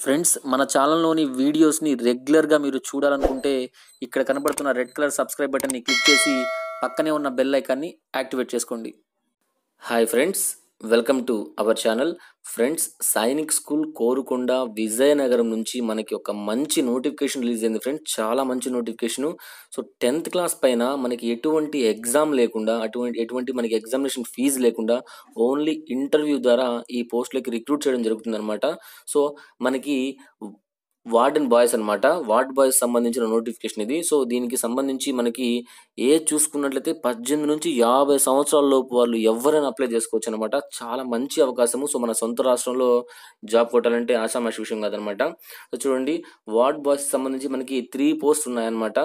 Friends మన ఛానల్లోని వీడియోస్ని రెగ్యులర్గా మీరు చూడాలనుకుంటే ఇక్కడ కనబడుతున్న రెడ్ కలర్ సబ్స్క్రైబ్ బటన్ని క్లిక్ చేసి పక్కనే ఉన్న బెల్ ఐకాన్ని యాక్టివేట్ చేసుకోండి. Hi friends welcome to our channel. Friends Sainik school Korukonda Vizianagaram నుంచి మనకి ఒక మంచి నోటిఫికేషన్ రిలీజ్ అయింది ఫ్రెండ్స్. చాలా మంచి నోటిఫికేషను. సో టెన్త్ క్లాస్ పైన మనకి ఎటువంటి ఎగ్జామ్ లేకుండా అటువంటి ఎటువంటి మనకి ఎగ్జామినేషన్ ఫీజు లేకుండా ఓన్లీ ఇంటర్వ్యూ ద్వారా ఈ పోస్టులకి రిక్రూట్ చేయడం జరుగుతుంది అనమాట సో మనకి వార్డెన్ బాయ్స్ అనమాట వార్డ్ బాయ్స్ సంబంధించిన నోటిఫికేషన్ ఇది. సో దీనికి సంబంధించి మనకి ఏ చూసుకున్నట్లయితే పద్దెనిమిది నుంచి యాభై సంవత్సరాల లోపు వాళ్ళు ఎవరైనా అప్లై చేసుకోవచ్చు అనమాట చాలా మంచి అవకాశము. సో మన సొంత రాష్ట్రంలో జాబ్ కొట్టాలంటే ఆషామాషి విషయం కాదనమాట సో చూడండి. వార్డ్ బాయ్స్ సంబంధించి మనకి త్రీ పోస్ట్ ఉన్నాయన్నమాట.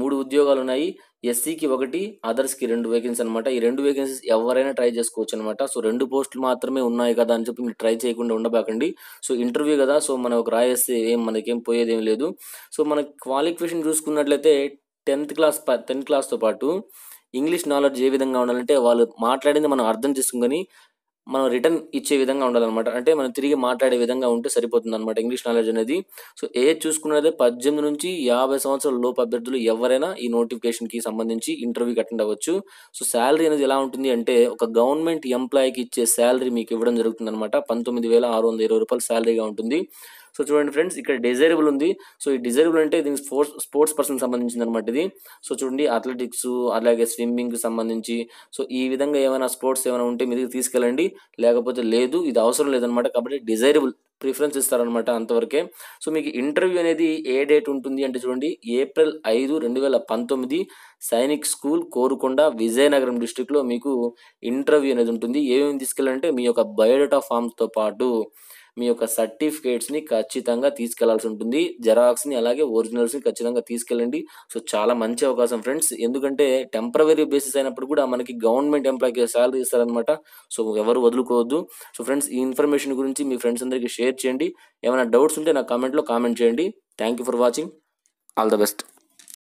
మూడు ఉద్యోగాలు ఉన్నాయి. ఎస్సీకి ఒకటి అదర్స్కి రెండు వేకెన్సీ అనమాట ఈ రెండు వేకెన్సీస్ ఎవరైనా ట్రై చేసుకోవచ్చు అనమాట సో రెండు పోస్టులు మాత్రమే ఉన్నాయి కదా అని చెప్పి మీరు ట్రై చేయకుండా ఉండబాకండి. సో ఇంటర్వ్యూ కదా సో మనం ఒక రాయేస్తే ఏం మనకేం పోయేదేం లేదు. సో మన క్వాలిఫికేషన్ చూసుకున్నట్లయితే టెన్త్ క్లాస్ టెన్త్ క్లాస్తో పాటు ఇంగ్లీష్ నాలెడ్జ్ ఏ విధంగా ఉండాలంటే వాళ్ళు మాట్లాడింది మనం అర్థం చేసుకుని మనం రిటర్న్ ఇచ్చే విధంగా ఉండాలన్నమాట. అంటే మనం తిరిగి మాట్లాడే విధంగా ఉంటే సరిపోతుంది అనమాట ఇంగ్లీష్ నాలెడ్జ్ అనేది. సో ఏ చూసుకున్నదే పద్దెనిమిది నుంచి యాభై సంవత్సరాల లోపు అభ్యర్థులు ఎవరైనా ఈ నోటిఫికేషన్కి సంబంధించి ఇంటర్వ్యూకి అటెండ్ అవ్వచ్చు. సో శాలరీ అనేది ఎలా ఉంటుంది అంటే ఒక గవర్నమెంట్ ఎంప్లాయీకి ఇచ్చే శాలరీ మీకు ఇవ్వడం జరుగుతుంది అనమాట పంతొమ్మిది వేల ఆరు వందల ఇరవై రూపాయల శాలరీగా ఉంటుంది. సో చూడండి ఫ్రెండ్స్ ఇక్కడ డిజైరబుల్ ఉంది. సో ఈ డిజైరబుల్ అంటే దీనికి స్పోర్ట్స్ స్పోర్ట్స్ పర్సన్ సంబంధించింది అనమాట ఇది. సో చూడండి అథ్లెటిక్స్ అలాగే స్విమ్మింగ్ సంబంధించి. సో ఈ విధంగా ఏమైనా స్పోర్ట్స్ ఏమైనా ఉంటే మీదకి తీసుకెళ్ళండి. లేకపోతే లేదు ఇది అవసరం లేదనమాట. కాబట్టి డిజైరబుల్ ప్రిఫరెన్స్ ఇస్తారనమాట అంతవరకే. సో మీకు ఇంటర్వ్యూ అనేది ఏ డేట్ ఉంటుంది అంటే చూడండి ఏప్రిల్ ఐదు రెండు వేల పంతొమ్మిది సైనిక్ స్కూల్ కోరుకొండ విజయనగరం డిస్టిక్లో మీకు ఇంటర్వ్యూ అనేది ఉంటుంది. ఏమేమి తీసుకెళ్ళాలంటే మీ యొక్క బయోడేటా ఫామ్స్తో పాటు మీ యొక్క సర్టిఫికేట్స్ని ఖచ్చితంగా తీసుకెళ్ళాల్సి ఉంటుంది. జెరాక్స్ని అలాగే ఒరిజినల్స్ని ఖచ్చితంగా తీసుకెళ్ళండి. సో చాలా మంచి అవకాశం ఫ్రెండ్స్ ఎందుకంటే టెంపరవరీ బేసిస్ అయినప్పుడు కూడా మనకి గవర్నమెంట్ ఎంప్లాయ్కి శాలరీ ఇస్తారనమాట సో ఎవరు వదులుకోవద్దు. సో ఫ్రెండ్స్ ఈ ఇన్ఫర్మేషన్ గురించి మీ ఫ్రెండ్స్ అందరికీ షేర్ చేయండి. ఏమైనా డౌట్స్ ఉంటే నా కామెంట్లో కామెంట్ చేయండి. Thank you for watching all the best